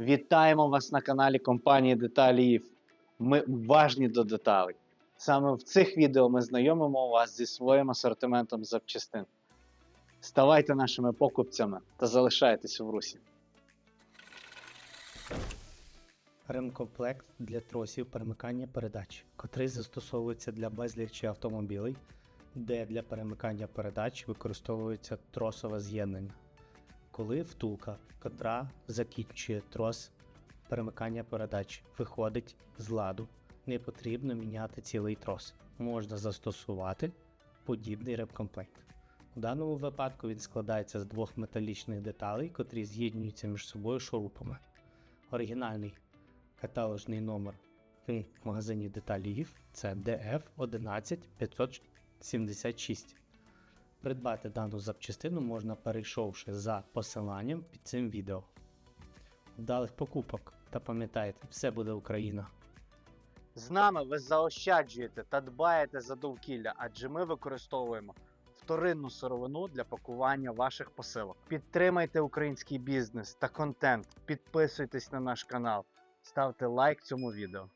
Вітаємо вас на каналі компанії Деталіїв. Ми уважні до деталей. Саме в цих відео ми знайомимо вас зі своїм асортиментом запчастин. Ставайте нашими покупцями та залишайтесь в русі. Ремкомплект для тросів перемикання передач, котрий застосовується для безлічі автомобілей, де для перемикання передач використовується тросове з'єднання. Коли втулка, котра закінчує трос перемикання передач, виходить з ладу, не потрібно міняти цілий трос. Можна застосувати подібний ремкомплект. У даному випадку він складається з двох металічних деталей, котрі з'єднуються між собою шурупами. Оригінальний каталожний номер в магазині деталів це DF 11576. Придбати дану запчастину можна перейшовши за посиланням під цим відео. Вдалих покупок та пам'ятайте, все буде Україна! З нами ви заощаджуєте та дбаєте за довкілля, адже ми використовуємо вторинну сировину для пакування ваших посилок. Підтримайте український бізнес та контент, підписуйтесь на наш канал, ставте лайк цьому відео.